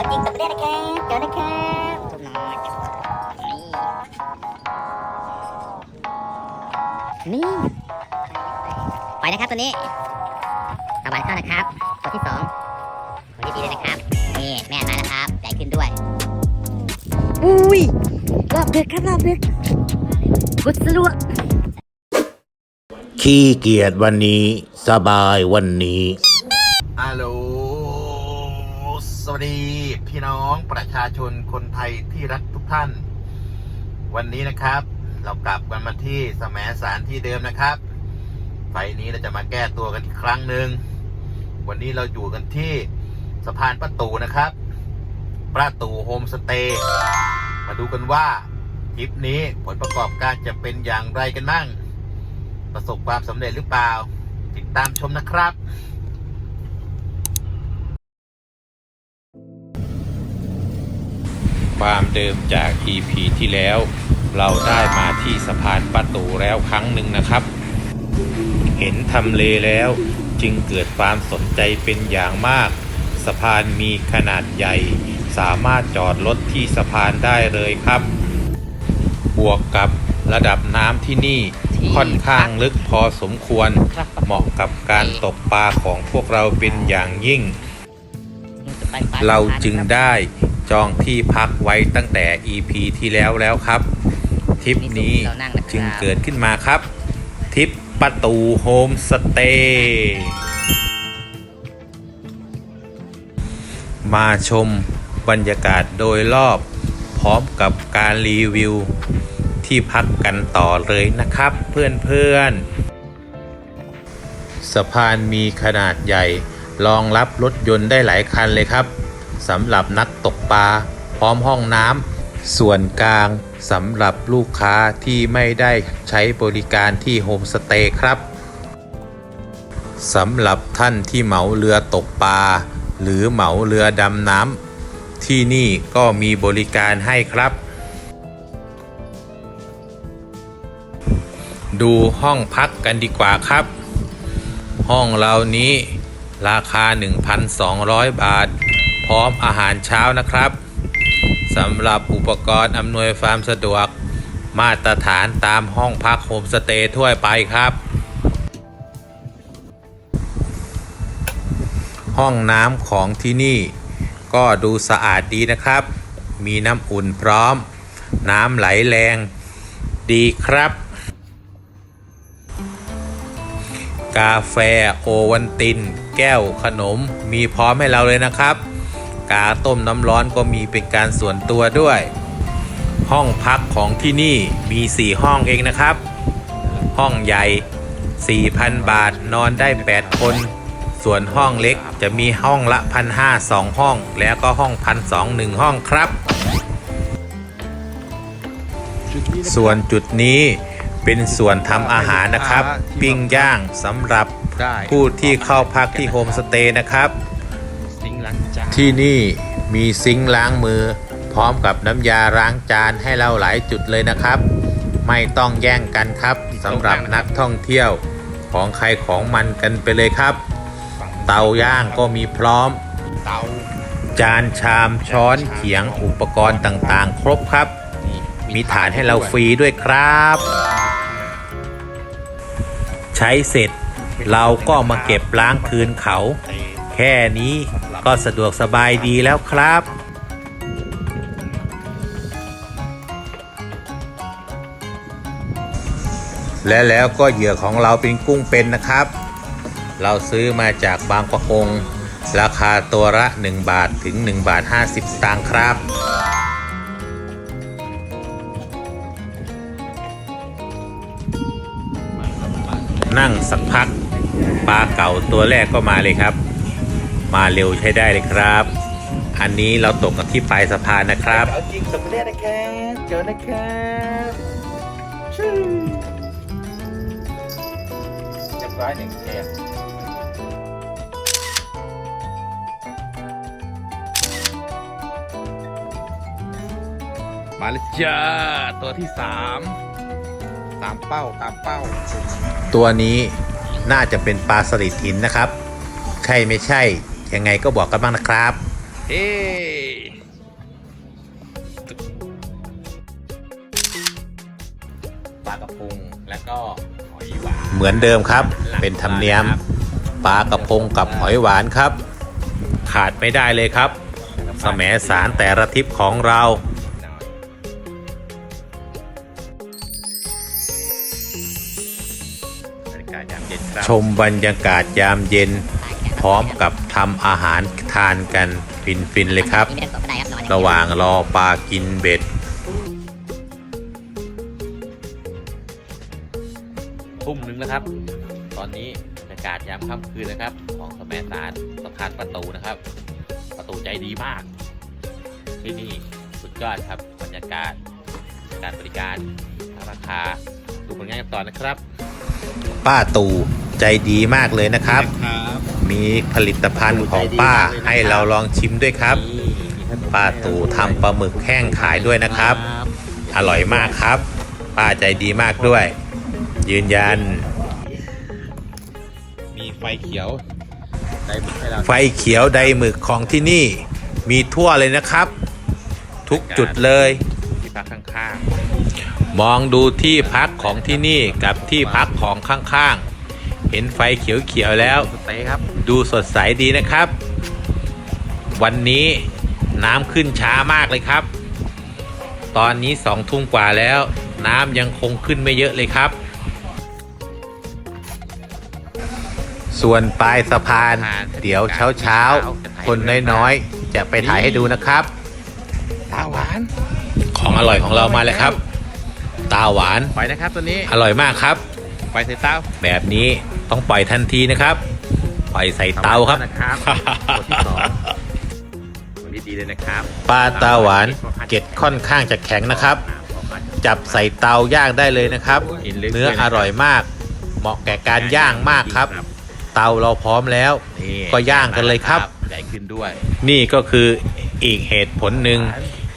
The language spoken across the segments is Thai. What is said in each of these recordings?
เอาจริงตบเรียกนะครับ เจอนะครับทุบหน่อยนี่นี่ ไปนะครับตัวนี้ตะวันเข้านะครับ ตัวที่สองตัวที่ดีเลยนะครับ นี่แม่มาแล้วครับ ใหญ่ขึ้นด้วย อุ้ย รอบดึกครับรอบดึกกุดสลวกขี้เกียจวันนี้ สบายวันนี้ฮัลโหลสวัสดี พี่น้องประชาชนคนไทยที่รักทุกท่าน วันนี้นะครับ เรากลับกันมาที่สมสารที่เดิมนะครับ ไฟนี้เราจะมาแก้ตัวกันอีกครั้งหนึ่งวันนี้เราอยู่กันที่สะพานประตูนะครับ ประตูโฮมสเตย์มาดูกันว่าทริปนี้ผลประกอบการจะเป็นอย่างไรกันบ้าง ประสบความสำเร็จหรือเปล่า ติดตามชมนะครับ ความเดิมจาก EP ที่แล้ว เราได้มาที่สะพานประตูแล้วครั้งหนึ่งนะครับ เห็นทำเลแล้วจึงเกิดความสนใจเป็นอย่างมาก สะพานมีขนาดใหญ่ สามารถจอดรถที่สะพานได้เลยครับ บวกกับระดับน้ำที่นี่ค่อนข้างลึกพอสมควร เหมาะกับการตกปลาของพวกเราเป็นอย่างยิ่ง เราจึงได้ จองที่พักไว้ตั้งแต่ EP ที่แล้วแล้วครับทริปนี้จึงเกิดขึ้นมาครับทริปประตูโฮมสเตย์มาชมบรรยากาศโดยรอบ พร้อมกับการรีวิว ที่พักกันต่อเลยนะครับเพื่อนๆสะพานมีขนาดใหญ่ รองรับรถยนต์ได้หลายคันเลยครับ สำหรับนักตกปลาพร้อมห้องน้ำส่วนกลางสำหรับลูกค้าที่ไม่ได้ใช้บริการที่โฮมสเตย์ครับสำหรับท่านที่เหมาเรือตกปลาหรือเหมาเรือดำน้ำที่นี่ก็มีบริการให้ครับ ดูห้องพักกันดีกว่าครับ ห้องเรานี้ราคา 1,200 บาท ร้อมอาหารเช้านะครับสำหรับอุปกรณ์อำนวยความสะดวก มาตรฐานตามห้องพักโฮมสเตย์ทั่วไปครับ ห้องน้ำของที่นี่ก็ดูสะอาดดีนะครับ มีน้ำอุ่นพร้อม น้ำไหลแรงดีครับ กาแฟโอวันติน แก้วขนมมีพร้อมให้เราเลยนะครับ กาต้มน้ำร้อนก็มีเป็นการส่วนตัวด้วย ห้องพักของที่นี่มี 4 ห้องเองนะครับ ห้องใหญ่ 4,000 บาทนอนได้ 8 คน ส่วนห้องเล็กจะมีห้องละพันห้าสองห้อง แล้วก็ห้องพันสองหนึ่งห้องครับ ส่วนจุดนี้เป็นส่วนทำอาหารนะครับ ปิ้งย่างสำหรับผู้ที่เข้าพักที่โฮมสเตย์นะครับ ที่นี่มีซิงค์ล้างมือ พร้อมกับน้ำยาล้างจานให้เราหลายจุดเลยนะครับ ไม่ต้องแย่งกันครับสำหรับนักท่องเที่ยวของใครของมันกันไปเลยครับ เตาย่างก็มีพร้อมจานชามช้อนเขียงอุปกรณ์ต่างๆ ครบครับ มีฐานให้เราฟรีด้วยครับ ใช้เสร็จเราก็มาเก็บล้างคืนเขา แค่นี้ ก็สะดวกสบายดีแล้วครับและแล้วก็เหยื่อของเราเป็นกุ้งเป็นนะครับ เราซื้อมาจากบางประกง ราคาตัวละ 1 บาทถึง 1 บาท 50สตางค์ครับ นั่งสักพักปลาเก่าตัวแรกก็มาเลยครับ มาเร็วใช้ได้เลยครับ อันนี้เราตกกันที่ปลายสะพานนะครับเอาจริงสำเร็จนะครับเจอนะครับชื่อเรียบร้อยหนึ่งแก้วมาเลยจ้าตัวที่สามตามเป้าตามเป้า ตัวนี้น่าจะเป็นปลาสลิดหินนะครับ ใช่ไม่ใช่ ยังไงก็บอกกันบ้างนะครับ เฮ้ปลากระพงแล้วก็หอยหวานเหมือนเดิมครับ เป็นธรรมเนียมปลากระพงกับหอยหวานครับ ขาดไม่ได้เลยครับ สมสารแต่ละทริปของเราบรรยากาศยามเย็นครับชมบรรยากาศยามเย็น พร้อมกับทำอาหารทานกันฟินๆเลยครับนี่ไม่ต้องตกกระไดครับนอนอย่เดียระหว่างรอปลากินเบ็ดทุ่มหนึงนะครับ ตอนนี้บรรยากาศยามค่ำคืนนะครับ ของสมสารสะพานประตูนะครับ ประตูใจดีมาก ที่นี่สุดยอดครับบรรยากาศการบริการราคาดูผลงานกันต่อนะครับ ป้าตู่ใจดีมากเลยนะครับครับ มีผลิตภัณฑ์ของป้าให้เราลองชิมด้วยครับ ป้าตู่ทำปลาหมึกแห้งขายด้วยนะครับ อร่อยมากครับ ป้าใจดีมากด้วย ยืนยัน มีไฟเขียวได้บุกให้เราไฟเขียวไดหมึกของที่นี่ มีทั่วเลยนะครับ ทุกจุดเลยที่พักข้างมองดูที่พักของที่นี่กับที่พักของข้างๆ เห็นไฟเขียวๆแล้วๆสเต๊ครับ ดูสดใสดีนะครับ วันนี้น้ำขึ้นช้ามากเลยครับ ตอนนี้สองทุ่มกว่าแล้ว น้ำยังคงขึ้นไม่เยอะเลยครับ ส่วนปลายสะพาน เดี๋ยวเช้าเช้าๆคนน้อยๆ จะไปถ่ายให้ดูนะครับ ตาหวาน ของอร่อยของเรามาแล้วครับ ตาหวาน ไปนะครับตัวนี้ อร่อยมากครับ ไปใส่เต้าแบบนี้ ต้องปล่อยทันทีนะครับ ปล่อยใส่เตาครับนะครับตัวที่สองวันนี้ดีเลยนะครับปลาตาหวานเกล็ดค่อนข้างจะแข็งนะครับ จับใส่เตาย่างได้เลยนะครับ เนื้ออร่อยมาก เหมาะแก่การย่างมากครับ เตาเราพร้อมแล้วนี่ก็ย่างกันเลยครับใหญ่ขึ้นด้วย นี่ก็คืออีกเหตุผลหนึ่ง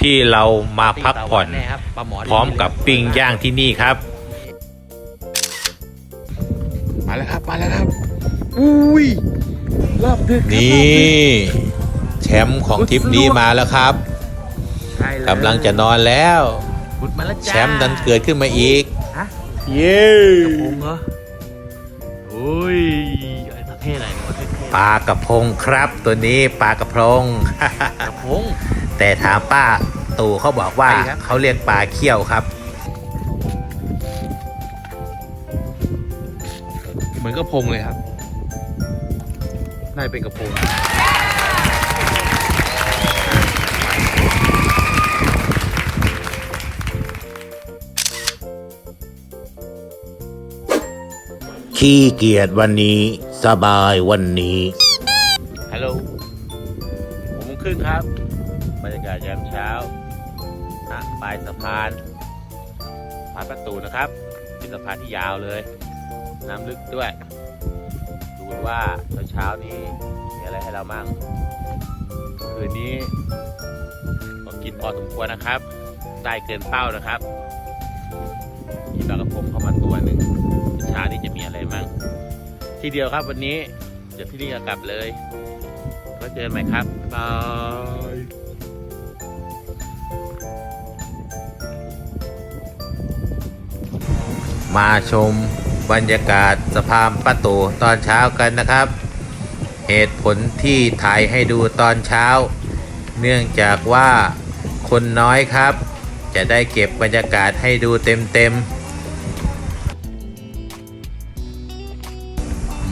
ที่เรามาพักผ่อนแครับปลาหมอพร้อมกับปิ้งย่างที่นี่ครับ มาแล้วครับ มาแล้วครับ อุ้ยรอบดึกครับนี่ แชมป์ของทริปนี้มาแล้วครับใช่เลยกำลังจะนอนแล้วพุดมาแล้วจ้าแชมป์ดันเกิดขึ้นมาอีก ฮะเย้กระพงเหรออุ้ยไอ้ประเทศอะไรประเทศปลากระพงครับตัวนี้ปลากระพงกระพง แต่ถามป้าตู่เขาบอกว่าใช่ครับ เขาเรียกปลาเขี้ยวครับ เหมือนกระพงเลยครับ น่าจะเป็นกระพงขี้เกียจวันนี้สบายวันนี้ ฮัลโหลผมโมงครึ่งครับ บรรยากาศยามเช้าณปลายสะพานสะพานประตูนะครับ เป็นสะพานที่ยาวเลย น้ำลึกด้วย ดูว่าเช้าเช้านี้มีอะไรให้เรามั่งคืนนี้ผมกินพอสมควรนะครับ ได้เกินเป้านะครับมีปลากระพงเข้ามาตัวหนึ่งเช้านี้จะมีอะไรมั่งที่เดียวครับวันนี้เดี๋ยวที่นี่จะกลับเลยแล้วเจอกันใหม่ครับบายมาชม บรรยากาศสะพานป้าตู่ตอนเช้ากันนะครับ เหตุผลที่ถ่ายให้ดูตอนเช้า เนื่องจากว่าคนน้อยครับ จะได้เก็บบรรยากาศให้ดูเต็มๆ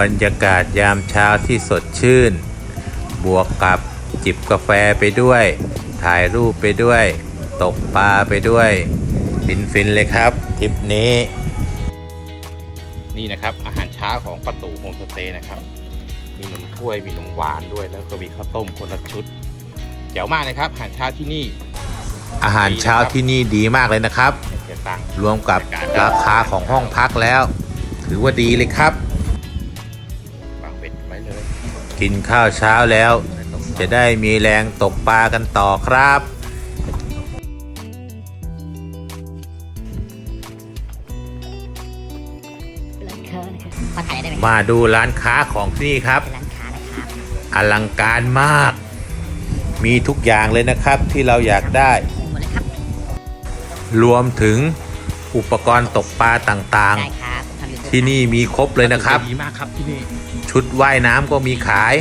บรรยากาศยามเช้าที่สดชื่น บวกกับจิบกาแฟไปด้วย ถ่ายรูปไปด้วย ตกปลาไปด้วย ฟินๆเลยครับทริปนี้ นี่นะครับ อาหารเช้าของประตูโฮมสเตย์นะครับ มีขนมถ้วยมีขนมหวานด้วย แล้วก็มีข้าวต้มคนละชุดเจ๋วมากเลยครับ อาหารเช้าที่นี่ อาหารเช้าที่นี่ดีมากเลยนะครับเสียตังค์รวมกับราคาของห้องพักแล้ว ถือว่าดีเลยครับวางเป็ดไว้เลยกินข้าวเช้าแล้ว จะได้มีแรงตกปลากันต่อครับ ขอถ่ายได้ไหมมาดูร้านค้าของที่นี่ครับเป็นร้านค้านะครับ อลังการมาก มีทุกอย่างเลยนะครับที่เราอยากได้ หมดเลยครับ รวมถึงอุปกรณ์ตกปลาต่างได้ครับทำ YouTube ๆ ที่นี่มีครบเลยนะครับ ดีมากครับที่นี่ ชุดว่ายน้ำก็มีขาย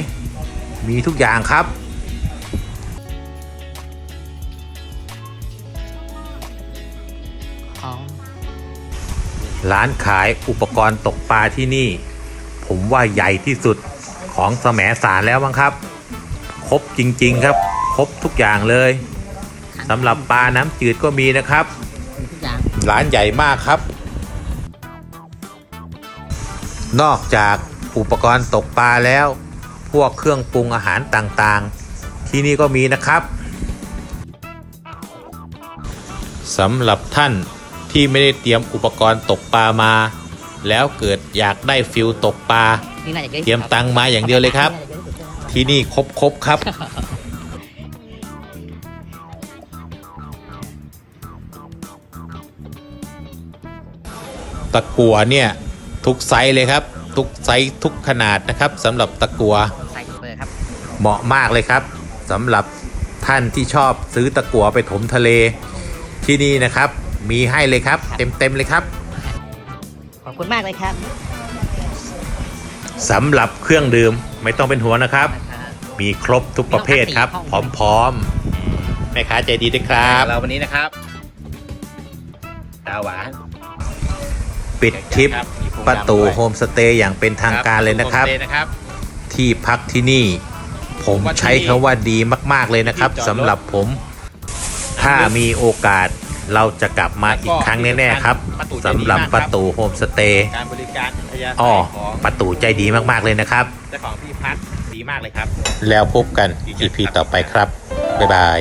มีทุกอย่างครับ ร้านขายอุปกรณ์ตกปลาที่นี่ ผมว่าใหญ่ที่สุดของแสมสารแล้วมั้งครับ ครบจริง ๆ ครับ ครบทุกอย่างเลยสำหรับปลาน้ำจืดก็มีนะครับ ร้านใหญ่มากครับ นอกจากอุปกรณ์ตกปลาแล้ว พวกเครื่องปรุงอาหารต่างๆ ที่นี่ก็มีนะครับสำหรับท่าน ที่ไม่ได้เตรียมอุปกรณ์ตกปลามา แล้วเกิดอยากได้ฟิลตกปลานี่น่าจะเยอะที่สุดเตรียมตังค์มาอย่างเดียวเลยครับน่าจะเยอะที่สุดใช่ไหมที่นี่ครบครบๆครับ ตะกัวเนี่ย ทุกไซส์เลยครับ ทุกไซส์ทุกขนาดนะครับสำหรับตะกัวใส่เบอร์ครับเหมาะมากเลยครับสำหรับท่านที่ชอบซื้อตะกัวไปถมทะเลที่นี่นะครับ มีให้เลยครับเต็มเต็มๆเลยครับ ขอบคุณมากเลยครับสำหรับเครื่องดื่มไม่ต้องเป็นหัวงนะครับนะครับ มีครบทุกประเภทครับ พร้อมๆแม่ค้าใจดีด้วยครับเราวันนี้นะครับตาหวานปิดทริปครับมีพุงประตูดำด้วยโฮมสเตย์อย่างเป็นทางการเลยนะครับโฮมสตนะครับที่พักที่นี่ ผมใช้คำว่าดีมาก ๆเลยนะครับที่จอดรถสำหรับผม ถ้ามีโอกาส เราจะกลับมาอีกครั้งแน่ ๆ ครับสำหรับประตูโฮมสเตย์การบริการอัธยาอ้อศัยของประตูใจดีมากๆเลยนะครับ เจ้าของที่พักดีมากเลยครับ แล้วพบกัน EP ต่อไปครับ บ๊ายบาย